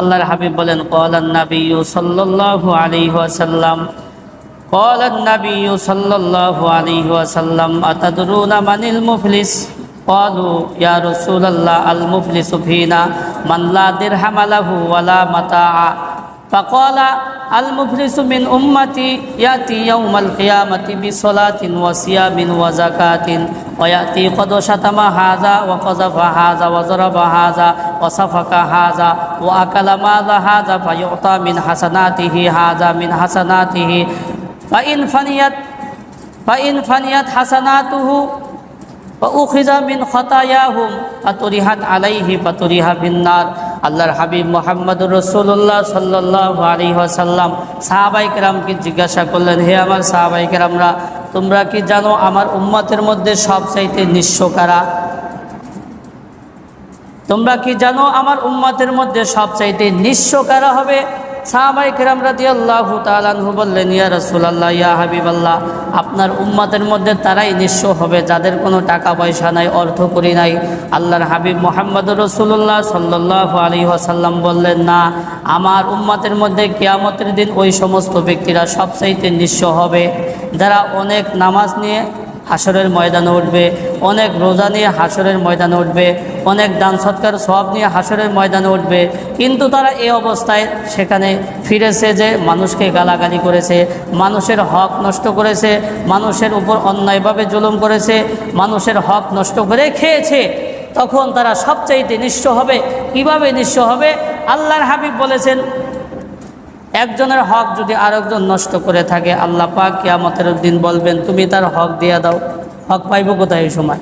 আল্লাহর হাবিব বলেন কলান নবী সাল্লাল্লাহু আলাইহি ওয়াসাল্লাম قال النبي صلى الله عليه وسلم أتدرون من المفلس قالوا يا رسول الله المفلس فينا من لا درهم له ولا متاع فقال المفلس من أمتي يأتي يوم القيامة بصلاة وصيام وزكاة ويأتي قد شتم هذا وقذف هذا وضرب هذا وصفك هذا وأكل مال هذا فيعطى من حسناته هذا من حسناته. فإن فنيت فإن فنيت حسناته فأخذ من خطاياهم فطرحت عليه فطرح في النار. আল্লাহর হাবিব মোহাম্মদ রসুল্লাহ সাল্লাহ আলী আসাল্লাম সাহাবাই কেরামকে জিজ্ঞাসা করলেন, হে আমার সাহাবাই কেরামরা, তোমরা কি জানো আমার উম্মতের মধ্যে সবচাইতে নিঃস্ব কারা? তোমরা কি জানো আমার উম্মতের মধ্যে সবচাইতে নিঃস্ব কারা হবে? সাহাবাই কেরাম রাদি আল্লাহ তালানহু বললেন, ইয়া রসুলাল্লাহ, ইয়া হাবিব আল্লাহ আপনার উম্মতের মধ্যে তারাই নিঃস্ব হবে, যাদের কোনো টাকা পয়সা নাই, অর্থ করি নাই। আল্লাহর হাবিব মোহাম্মদ রসুল্লাহ সাল্লাহ আলী আসাল্লাম বললেন, না, আমার উম্মতের মধ্যে কেয়ামতের দিন ওই সমস্ত ব্যক্তিরা সবচাইতে নিঃস্ব হবে। যারা অনেক নামাজ নিয়ে হাসরের ময়দানে উঠবে। অনেক রোজা নিয়ে হাসরের ময়দানে উঠবে। অনেক দান সৎকার সব নিয়ে হাসরের ময়দানে উঠবে। কিন্তু তারা এই অবস্থায় সেখানে ফিরেছে যে মানুষকে গালাগালি করেছে, মানুষের হক নষ্ট করেছে, মানুষের উপর অন্যায়ভাবে জুলুম করেছে, মানুষের হক নষ্ট করে খেয়েছে। তখন তারা সবচাইতে নিঃস্ব হবে। কীভাবে নিঃস্ব হবে? আল্লাহর হাবিব বলেছেন একজনের হক যদি আরেকজন নষ্ট করে থাকে, আল্লাহ পাক কিয়ামতের দিন বলবেন, তুমি তার হক দিয়ে দাও। হক পাইব কোথায় এই সময়?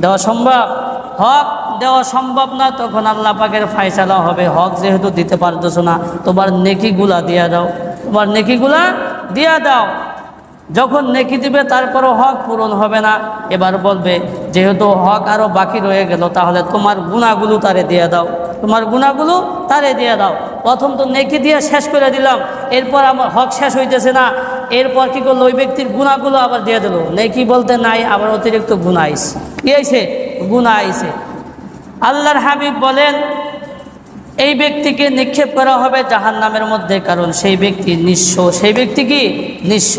দেওয়া সম্ভব? হক দেওয়া সম্ভব না, তখন আল্লাহ পাকের ফায়সালা হবে। হক যেহেতু দিতে পারতেছো না, তোমার নেকিগুলা দিয়া দাও। তোমার নেকিগুলা দিয়া দাও। যখন নেকি দিবে, তারপরও হক পূরণ হবে না। এবার বলবে, যেহেতু হক আরও বাকি রয়ে গেল, তাহলে তোমার গুণাগুলো তারে দিয়ে দাও। তোমার গুণাগুলো তারে দিয়ে দাও। প্রথম তো নেকি দিয়ে শেষ করে দিলাম, এরপর আমার হক শেষ হইতেছে না, এরপর কি করল, ওই ব্যক্তির গুণাগুলো আবার দিয়ে দিল। নেকি বলতে নাই, আবার অতিরিক্ত গুণা আইছে। কি আইছে? গুণা আইছে। আল্লাহর হাবিব বলেন, এই ব্যক্তিকে নিক্ষেপ করা হবে জাহান নামের মধ্যে, কারণ সেই ব্যক্তি নিঃস্ব। সেই ব্যক্তি কি? নিঃস্ব।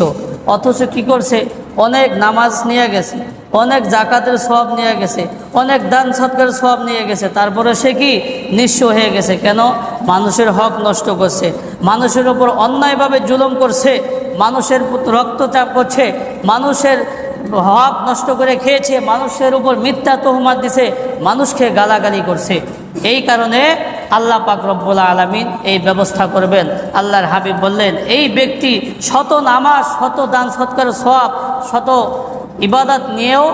অথচ কি করছে? অনেক নামাজ নিয়ে গেছে, অনেক জাকাতের সব নিয়ে গেছে, অনেক দান সৎকার সব নিয়ে গেছে। তারপরে সে কি? নিঃস্ব হয়ে গেছে। কেন? মানুষের হক নষ্ট করছে, মানুষের ওপর অন্যায়ভাবে জুলুম করছে, মানুষের রক্তচাপ করছে, মানুষের হক নষ্ট করে খেয়েছে, মানুষের উপর মিথ্যা তহমাত দিছে, মানুষকে গালাগালি করছে। এই কারণে আল্লাহ পাক রব্বুল আলমিন এই ব্যবস্থা করবেন। আল্লাহর হাবিব বললেন, এই ব্যক্তি শত নামাজ, শত দান সৎকার সব শত ইবাদত নিয়েও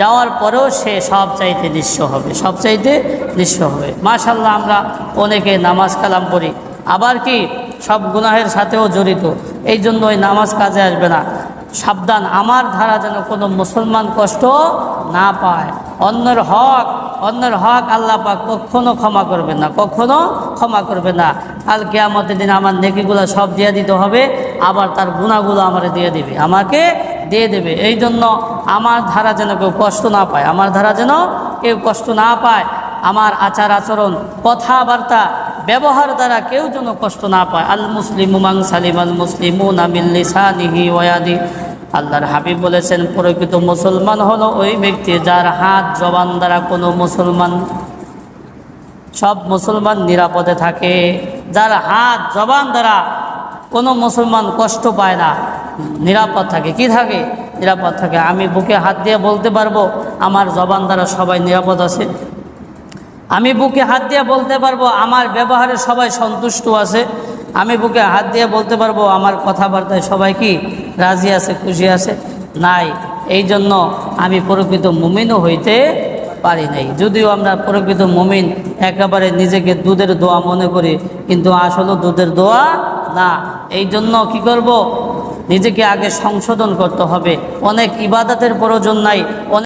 যাওয়ার পরেও সে সব চাইতে নিঃস্ব হবে সব চাইতে নিঃস্ব হবে। মাশাল্লাহ আমরা অনেকে নামাজ কালাম পড়ি। আবার কি সব গুনাহের সাথেও জড়িত। এই জন্য ওই নামাজ কাজে আসবে না। সাবধান, আমার ধারা যেন কোনো মুসলমান কষ্ট না পায়। অন্যের হক অন্যের হক আল্লাহ পাক কখনো ক্ষমা করবে না, কখনো ক্ষমা করবে না। কাল কেয়ামতের দিন আমার নেকিগুলো সব দিয়ে দিতে হবে, আবার তার গুণাগুলো আমার দিয়ে দিবে, আমাকে দিয়ে দেবে। এই জন্য আমার ধারা যেন কেউ কষ্ট না পায়, আমার ধারা যেন কেউ কষ্ট না পায়, আমার আচার আচরণ, কথাবার্তা, ব্যবহার দ্বারা কেউ যেন কষ্ট না পায়। আল মুসলিম উমাং সালিম আল মুসলিম নামিল্লিসানিহি ওয়াদি আল্লাহর হাবিব বলেছেন, প্রকৃত মুসলমান হলো ওই ব্যক্তি যার হাত, জবান দ্বারা কোনো মুসলমান, সব মুসলমান নিরাপদে থাকে। যার হাত, জবান দ্বারা কোনো মুসলমান কষ্ট পায় না, নিরাপদ থাকে। কি থাকে? নিরাপদ থাকে। আমি বুকে হাত দিয়ে বলতে পারব, আমার জবান দ্বারা সবাই নিরাপদ আছে। আমি বুকে হাত দিয়ে বলতে পারব, আমার ব্যবহারে সবাই সন্তুষ্ট আছে। আমি বুকে হাত দিয়ে বলতে পারব, আমার কথাবার্তায় সবাই কি রাজি আছে, খুশি আছে? নাই। এই জন্য আমি প্রকৃত মুমিনও হইতে পারি নাই। যদিও আমরা প্রকৃত মুমিন, একেবারে নিজেকে দুধের দোয়া মনে করি, কিন্তু আসলে দুধের দোয়া না। এই জন্য কি করব? নিজেকে আগে সংশোধন করতে হবে। অনেক ইবাদতের প্রয়োজন নাই, অনেক